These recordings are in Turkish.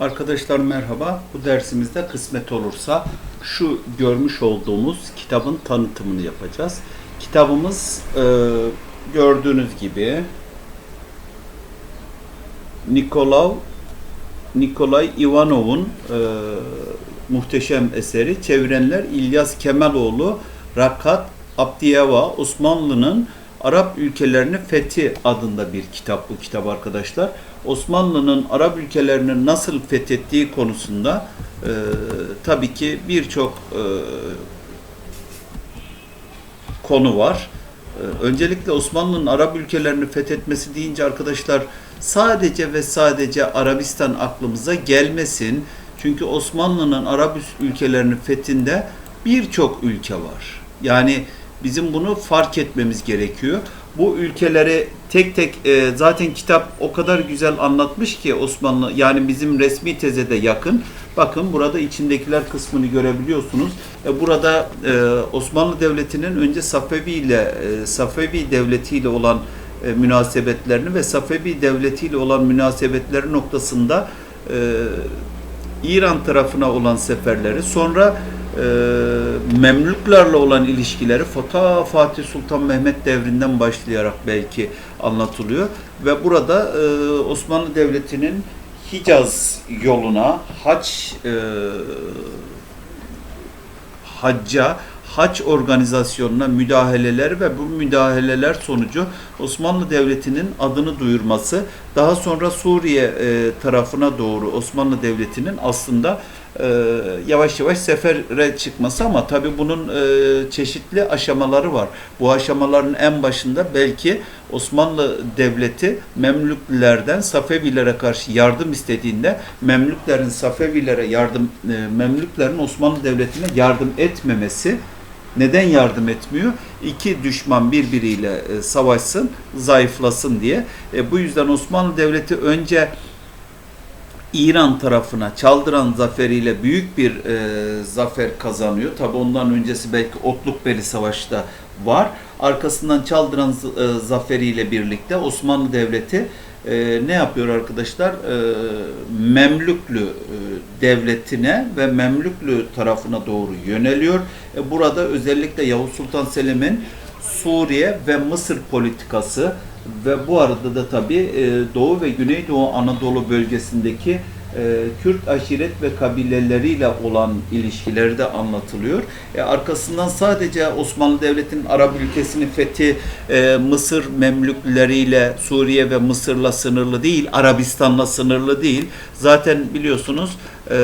Arkadaşlar merhaba. Bu dersimizde kısmet olursa şu görmüş olduğumuz kitabın tanıtımını yapacağız. Kitabımız e, gördüğünüz gibi Nikolay Nikolay Ivanov'un e, muhteşem eseri. Çevirenler İlyas Kemaloğlu, Rakat Abdiyeva, Osmanlı'nın Arap ülkelerini fethi adında bir kitap bu kitap arkadaşlar. Osmanlı'nın Arap ülkelerini nasıl fethettiği konusunda e, tabii ki birçok e, konu var. Ee, Öncelikle Osmanlı'nın Arap ülkelerini fethetmesi deyince arkadaşlar sadece ve sadece Arabistan aklımıza gelmesin. Çünkü Osmanlı'nın Arap ülkelerinin fethinde birçok ülke var. Yani bizim bunu fark etmemiz gerekiyor. Bu ülkeleri tek tek e, zaten kitap o kadar güzel anlatmış ki Osmanlı yani bizim resmi teze de yakın. Bakın burada içindekiler kısmını görebiliyorsunuz. E, burada e, Osmanlı Devleti'nin önce Safevi ile e, Safevi Devleti ile olan e, münasebetlerini ve Safevi Devleti ile olan münasebetleri noktasında e, İran tarafına olan seferleri, sonra e, Memlüklerle olan ilişkileri Fata Fatih Sultan Mehmet devrinden başlayarak belki anlatılıyor. Ve burada e, Osmanlı Devleti'nin Hicaz yoluna haç e, hacca haç organizasyonuna müdahaleler ve bu müdahaleler sonucu Osmanlı Devleti'nin adını duyurması, daha sonra Suriye e, tarafına doğru Osmanlı Devleti'nin aslında e, yavaş yavaş sefere çıkması ama tabii bunun e, çeşitli aşamaları var. Bu aşamaların en başında belki Osmanlı Devleti Memlüklerden Safevilere karşı yardım istediğinde Memlüklerin Safevilere yardım e, Memlüklerin Osmanlı Devleti'ne yardım etmemesi neden yardım etmiyor? İki düşman birbiriyle e, savaşsın, zayıflasın diye. E, bu yüzden Osmanlı Devleti önce İran tarafına Çaldıran zaferiyle büyük bir e, zafer kazanıyor. Tabi ondan öncesi belki Otlukbeli Savaşı da var. Arkasından Çaldıran e, zaferiyle birlikte Osmanlı Devleti e, ne yapıyor arkadaşlar? E, Memlüklü e, devletine ve Memlüklü tarafına doğru yöneliyor. E, burada özellikle Yavuz Sultan Selim'in Suriye ve Mısır politikası ve bu arada da tabii e, Doğu ve Güneydoğu Anadolu bölgesindeki e, Kürt aşiret ve kabileleriyle olan ilişkileri de anlatılıyor. E, arkasından sadece Osmanlı Devleti'nin Arap ülkesini fethi e, Mısır Memlükleriyle Suriye ve Mısır'la sınırlı değil, Arabistan'la sınırlı değil. Zaten biliyorsunuz e,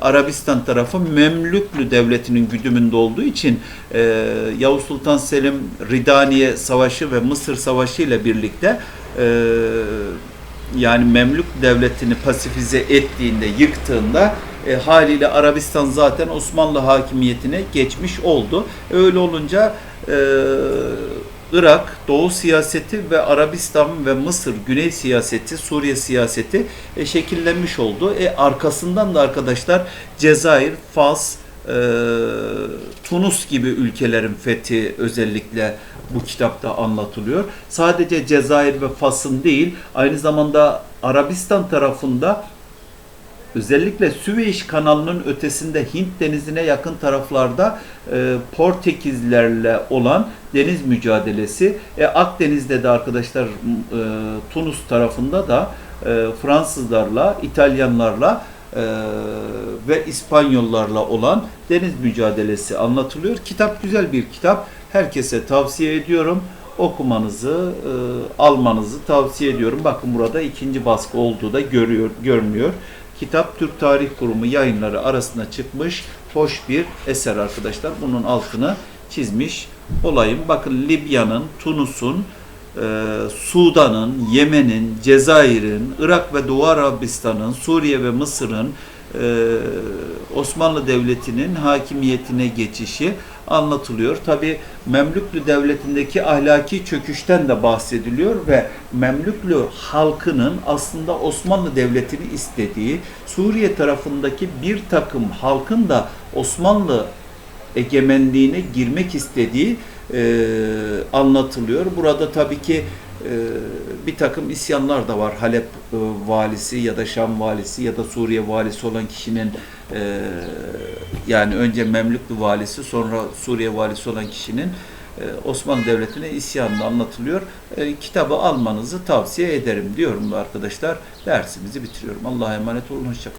Arabistan tarafı Memlüklü Devleti'nin güdümünde olduğu için e, Yavuz Sultan Selim Ridaniye Savaşı ve Mısır Savaşı ile birlikte e, yani Memlük devletini pasifize ettiğinde, yıktığında e, haliyle Arabistan zaten Osmanlı hakimiyetine geçmiş oldu. Öyle olunca e, Irak, Doğu siyaseti ve Arabistan ve Mısır, Güney siyaseti, Suriye siyaseti e, şekillenmiş oldu. E, arkasından da arkadaşlar Cezayir, Fas, Tunus gibi ülkelerin fethi özellikle bu kitapta anlatılıyor. Sadece Cezayir ve Fas'ın değil, aynı zamanda Arabistan tarafında özellikle Süveyş kanalının ötesinde Hint denizine yakın taraflarda e, Portekizlerle olan deniz mücadelesi. E, Akdeniz'de de arkadaşlar e, Tunus tarafında da e, Fransızlarla, İtalyanlarla e, ve İspanyollarla olan deniz mücadelesi anlatılıyor. Kitap güzel bir kitap. Herkese tavsiye ediyorum. Okumanızı, e, almanızı tavsiye ediyorum. Bakın burada ikinci baskı olduğu da görüyor, görünüyor. Kitap Türk Tarih Kurumu yayınları arasına çıkmış hoş bir eser arkadaşlar. Bunun altını çizmiş olayım. Bakın Libya'nın, Tunus'un, Sudan'ın, Yemen'in, Cezayir'in, Irak ve Doğu Arabistan'ın, Suriye ve Mısır'ın e, Osmanlı Devleti'nin hakimiyetine geçişi anlatılıyor. Tabi Memlüklü Devleti'ndeki ahlaki çöküşten de bahsediliyor ve Memlüklü halkının aslında Osmanlı Devleti'ni istediği, Suriye tarafındaki bir takım halkın da Osmanlı egemenliğine girmek istediği e, anlatılıyor. Burada tabii ki e, bir takım isyanlar da var. Halep e, valisi ya da Şam valisi ya da Suriye valisi olan kişinin e, yani önce Memlüklü valisi sonra Suriye valisi olan kişinin e, Osmanlı Devleti'ne isyanı anlatılıyor. E, kitabı almanızı tavsiye ederim diyorum arkadaşlar. Dersimizi bitiriyorum. Allah'a emanet olun. Hoşçakalın.